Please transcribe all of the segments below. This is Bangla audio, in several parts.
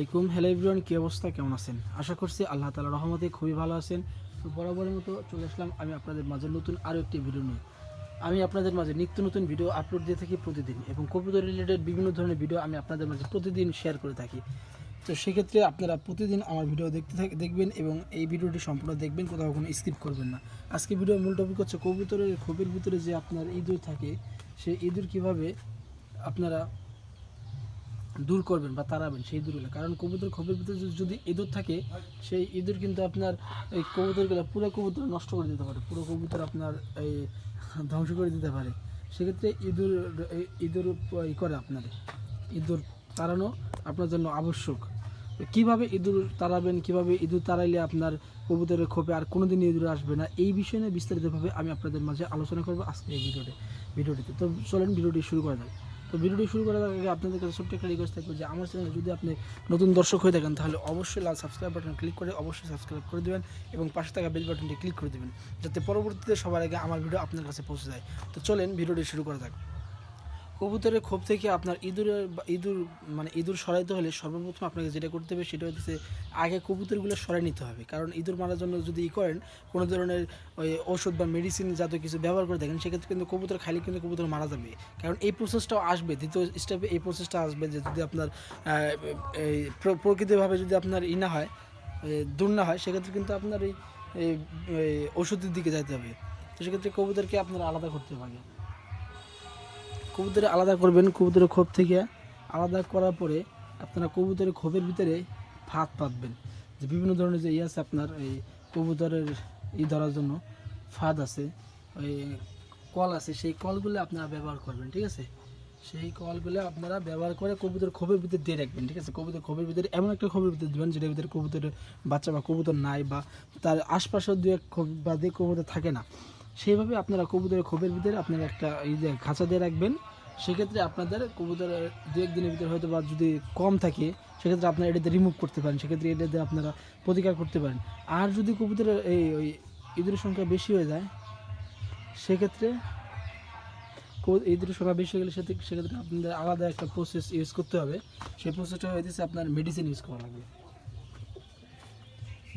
আলাইকুম। হ্যালো এভরিওয়ান কী অবস্থা? কেমন আছেন? আশা করছি আল্লাহ তালা রহমতে খুবই ভালো আছেন। তো বরাবরের মতো চলে আসলাম আমি আপনাদের মাঝে নতুন আরও একটি ভিডিও নিয়ে। আমি আপনাদের মাঝে নিত্য নতুন ভিডিও আপলোড দিয়ে থাকি প্রতিদিন এবং কবুতর রিলেটেড বিভিন্ন ধরনের ভিডিও আমি আপনাদের মাঝে প্রতিদিন শেয়ার করে থাকি। তো সেক্ষেত্রে আপনারা প্রতিদিন আমার ভিডিও দেখতে থাক দেখবেন এবং এই ভিডিওটি সম্পূর্ণ দেখবেন, কোথাও কোনো স্কিপ করবেন না। আজকে ভিডিওর মূল টপিক হচ্ছে কবুতরের খোপের ভিতরে যে আপনার ইঁদুর থাকে, সেই ইঁদুর কীভাবে আপনারা দূর করবেন বা তাড়াবেন সেই ইঁদুরগুলো কারণ কবুতর খোপের ভিতরে যদি- ইঁদুর থাকে, সেই ইঁদুর কিন্তু আপনার এই কবুতরগুলো পুরো কবুতর নষ্ট করে দিতে পারে, পুরো কবুতর আপনার এই ধ্বংস করে দিতে পারে। সেক্ষেত্রে ইঁদুর ইঁদুর ই করে আপনার, ইঁদুর তাড়ানো আপনার জন্য আবশ্যক। কীভাবে ইঁদুর তাড়াবেন, কীভাবে ইঁদুর তাড়াইলে আপনার কবুতরের খোপে আর কোনোদিন ইঁদুর আসবে না, এই বিষয় নিয়ে বিস্তারিতভাবে আমি আপনাদের মাঝে আলোচনা করব আজকে এই ভিডিওতে ভিডিওটিতে। তো চলেন, ভিডিওটি শুরু করা যাক। তো ভিডিওটি শুরু করার আগে আপনাদের কাছে ছোট্ট একটা রিকোয়েস্ট থাকবে যে আমার চ্যানেলে যদি আপনি নতুন দর্শক হয়ে থাকেন, তাহলে অবশ্যই লাল সাবস্ক্রাইব বাটন ক্লিক করে অবশ্যই সাবস্ক্রাইব করে দেবেন এবং পাশে থাকা বেল বাটনটি ক্লিক করে দেবেন, যাতে পরবর্তীতে সবার আগে আমার ভিডিও আপনার কাছে পৌঁছে যায়। তো চলেন ভিডিওটি শুরু করা যাক। কবুতরের খোপ থেকে আপনার ইঁদুরের ইঁদুর মানে ইঁদুর সরাইতে হলে সর্বপ্রথম আপনাকে যেটা করতে হবে সেটা হচ্ছে আগে কবুতরগুলো সরাই নিতে হবে। কারণ ইঁদুর মারার জন্য যদি ই করেন, কোনো ধরনের ওই ওষুধ বা মেডিসিন জাতীয় কিছু ব্যবহার করে দেখেন, সেক্ষেত্রে কিন্তু কবুতর খাইলে কিন্তু কবুতর মারা যাবে। কারণ এই প্রসেসটাও আসবে। দ্বিতীয় স্টেপে এই প্রসেসটা আসবে যে যদি আপনার প্রকৃতিভাবে যদি আপনার ই না হয় দূর না হয়, সেক্ষেত্রে কিন্তু আপনার এই ওষুধের দিকে যাইতে হবে। তো সেক্ষেত্রে কবুতরকে আপনার আলাদা করতে হবে। কবুতরে আলাদা করবেন কবুতরের খোপ থেকে। আলাদা করার পরে আপনারা কবুতরের খোপের ভিতরে ফাঁদ পাতবেন। যে বিভিন্ন ধরনের যে ইয়ে আছে আপনার, এই কবুতরের ই ধরার জন্য ফাঁদ আছে, ওই কল আছে, সেই কলগুলো আপনারা ব্যবহার করবেন, ঠিক আছে? সেই কলগুলো আপনারা ব্যবহার করে কবুতর খোপের ভিতরে দিয়ে রাখবেন, ঠিক আছে? কবুতর খোপের ভিতরে এমন একটা খোপের ভিতরে দেবেন যেটার ভিতরে কবুতরের বাচ্চা বা কবুতর নাই বা তার আশপাশেও দু এক খোপ বা দিয়ে কবুতর থাকে না। সেইভাবে আপনারা কবুতরের খোপের ভিতরে আপনারা একটা এই যে খাঁচা দিয়ে রাখবেন। সেক্ষেত্রে আপনাদের কবুতরের দু এক দিনের ভিতরে হয়তো বা যদি কম থাকে, সেক্ষেত্রে আপনারা এটাতে রিমুভ করতে পারেন। সেক্ষেত্রে এটাতে আপনারা প্রতিকার করতে পারেন। আর যদি কবুতরের এই, ওই ইঁদুরের সংখ্যা বেশি হয়ে যায়, সেক্ষেত্রে ইঁদুরের সংখ্যা বেশি হয়ে গেলে সেক্ষেত্রে আপনাদের আলাদা একটা প্রসেস ইউজ করতে হবে। সেই প্রসেসটা হয়েছে আপনার মেডিসিন ইউজ করা লাগবে।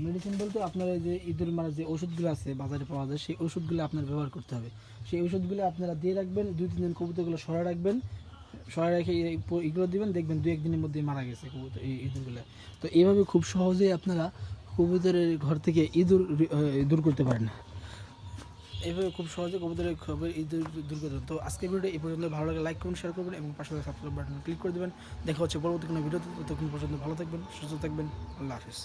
মেডিসিন বলতে আপনার এই যে ইঁদুর মারা যে ওষুধগুলো আছে, বাজারে পাওয়া যায়, সেই ওষুধগুলো আপনার ব্যবহার করতে হবে। সেই ওষুধগুলো আপনারা দিয়ে রাখবেন, দুই, তিন দিন কবুতরগুলো সরা রাখবেন সরা রেখে এগুলো দিবেন, দেখবেন দু একদিনের মধ্যে মারা গেছে কবুতর এই ইঁদুরগুলো তো এইভাবে খুব সহজেই আপনারা কবুতরের ঘর থেকে ইঁদুর দূর করতে পারেন। এইভাবে খুব সহজে কবুতরের খবর ইঁদুর দূর করতে। তো আজকের ভিডিও এই পর্যন্ত। ভালো লাগে লাইক করুন শেয়ার করবেন এবং পাশে সাবস্ক্রাইব বাটন ক্লিক করে দেবেন। দেখা হচ্ছে পরবর্তী কোনো ভিডিওতে। ততক্ষণ পর্যন্ত ভালো থাকবেন, সুস্থ থাকবেন। আল্লাহ হাফিজ।